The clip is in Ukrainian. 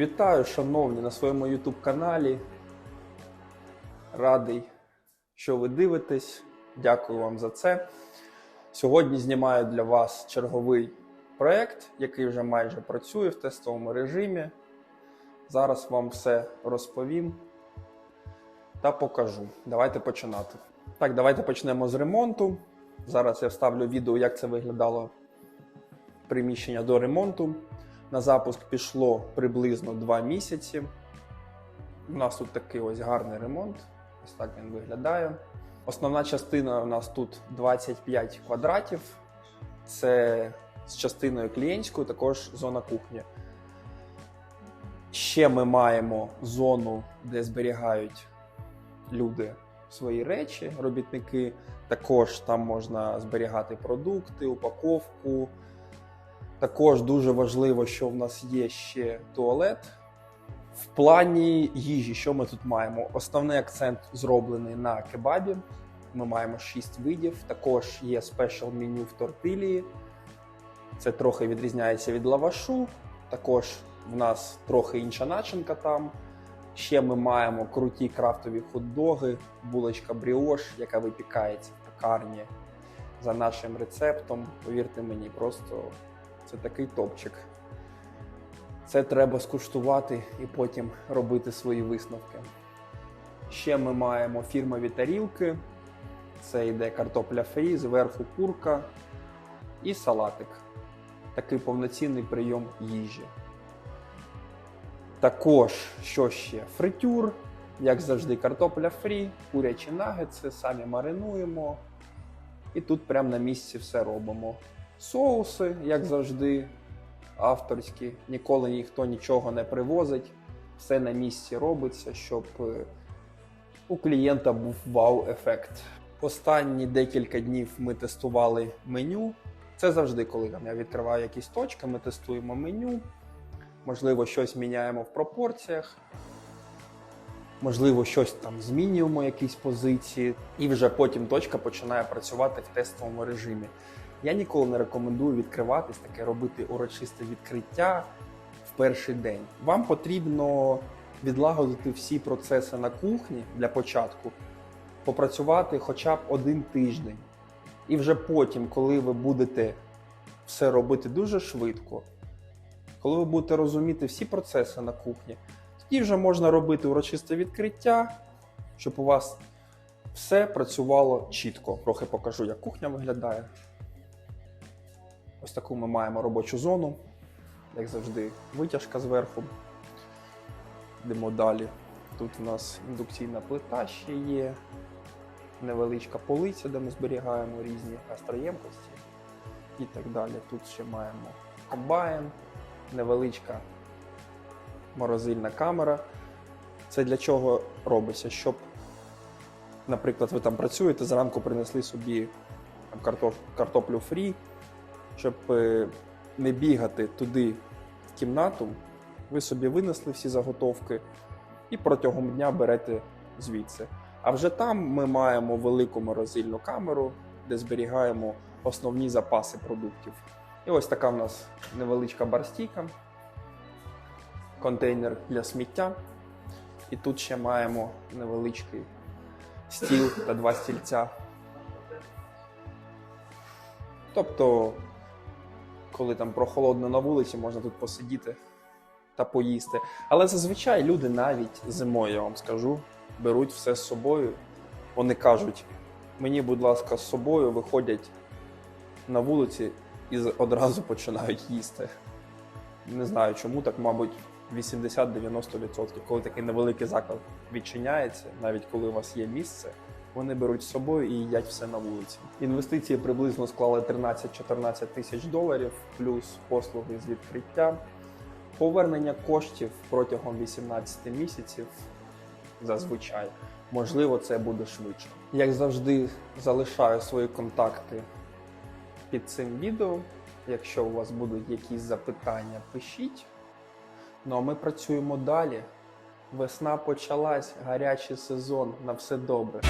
Вітаю, шановні, на своєму YouTube каналі. Радий, що ви дивитесь. Дякую вам за це. Сьогодні знімаю для вас черговий проєкт, який вже майже працює в тестовому режимі. Зараз вам все розповім та покажу. Давайте починати. Так, давайте почнемо з ремонту. Зараз я вставлю відео, як це виглядало приміщення до ремонту. На запуск пішло приблизно 2 місяці. У нас тут такий ось гарний ремонт. Ось так він виглядає. Основна частина у нас тут 25 квадратів. Це з частиною клієнтською, також зона кухні. Ще ми маємо зону, де зберігають люди свої речі, робітники. Також там можна зберігати продукти, упаковку. Також дуже важливо, що в нас є ще туалет. В плані їжі, що ми тут маємо? Основний акцент зроблений на кебабі. Ми маємо 6 видів. Також є спешл меню в тортилії. Це трохи відрізняється від лавашу. Також в нас трохи інша начинка там. Ще ми маємо круті крафтові хот-доги, булочка бріош, яка випікається в пекарні за нашим рецептом. Повірте мені, просто це такий топчик. Це треба скуштувати і потім робити свої висновки. Ще ми маємо фірмові тарілки. Це йде картопля фрі, зверху курка і салатик. Такий повноцінний прийом їжі. Також, що ще? Фритюр, як завжди, картопля фрі, курячі нагетси, самі маринуємо. І тут прямо на місці все робимо. Соуси, як завжди, авторські, ніколи ніхто нічого не привозить. Все на місці робиться, щоб е, у клієнта був вау-ефект. Останні декілька днів ми тестували меню. Це завжди, коли я відкриваю якісь точки, ми тестуємо меню. Можливо, щось міняємо в пропорціях. Можливо, щось там змінюємо, якісь позиції, і вже потім точка починає працювати в тестовому режимі. Я ніколи не рекомендую відкриватись, таке робити урочисте відкриття в перший день. Вам потрібно відлагодити всі процеси на кухні для початку, попрацювати хоча б один тиждень. І вже потім, коли ви будете все робити дуже швидко, коли ви будете розуміти всі процеси на кухні, тоді вже можна робити урочисте відкриття, щоб у вас все працювало чітко. Трохи покажу, як кухня виглядає. Ось таку ми маємо робочу зону, як завжди, витяжка зверху. Йдемо далі. Тут у нас індукційна плита ще є, невеличка полиця, де ми зберігаємо різні гастроємкості і так далі. Тут ще маємо комбайн, невеличка морозильна камера. Це для чого робиться? Щоб, наприклад, ви там працюєте, зранку принесли собі картоплю фрі, щоб е, не бігати туди в кімнату, ви собі винесли всі заготовки і протягом дня берете звідси. А вже там ми маємо велику морозильну камеру, де зберігаємо основні запаси продуктів. І ось така в нас невеличка барстійка, контейнер для сміття. І тут ще маємо невеличкий стіл та два стільця. Тобто, коли там прохолодно на вулиці, можна тут посидіти та поїсти. Але зазвичай люди навіть зимою, я вам скажу, беруть все з собою. Вони кажуть: мені, будь ласка, з собою виходять на вулиці і одразу починають їсти. Не знаю чому, так, мабуть, 80-90%. Коли такий невеликий заклад відчиняється, навіть коли у вас є місце, вони беруть з собою і їдять все на вулиці. Інвестиції приблизно склали 13-14 тисяч доларів, плюс послуги з відкриття. Повернення коштів протягом 18 місяців зазвичай. Можливо, це буде швидше. Як завжди, залишаю свої контакти під цим відео. Якщо у вас будуть якісь запитання, пишіть. Ну а ми працюємо далі. Весна почалась, гарячий сезон, на все добре.